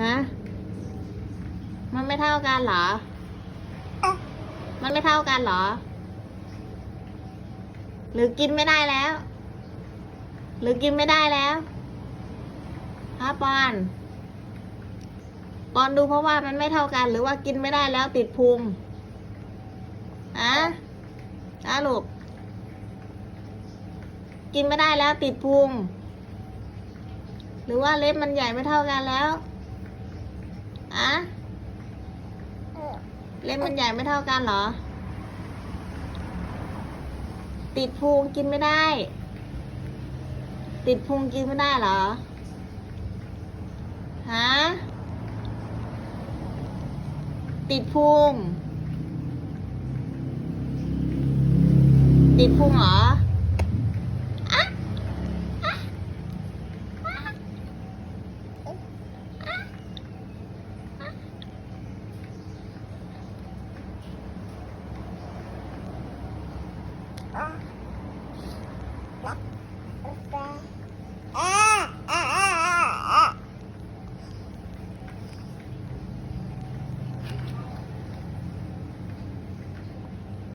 ฮะ มันไม่เท่ากันเหรอ มันไม่เท่ากันเหรอ หรือกินไม่ได้แล้ว หรือกินไม่ได้แล้วฮะปอนปอนดูเพราะว่ามันไม่เท่ากัน หรือว่ากินไม่ได้แล้วติดพุงอะอะลูกกินไม่ได้แล้วติดพุงหรือว่าเล็บมันใหญ่ไม่เท่ากันแล้ว อะเล็บมันใหญ่ไม่เท่ากันเหรอ ติดพุงกินไม่ได้ ติดพุงกินไม่ได้เหรอ ฮะ ติดพุงติดพุงเหรอ 어? 나 오빠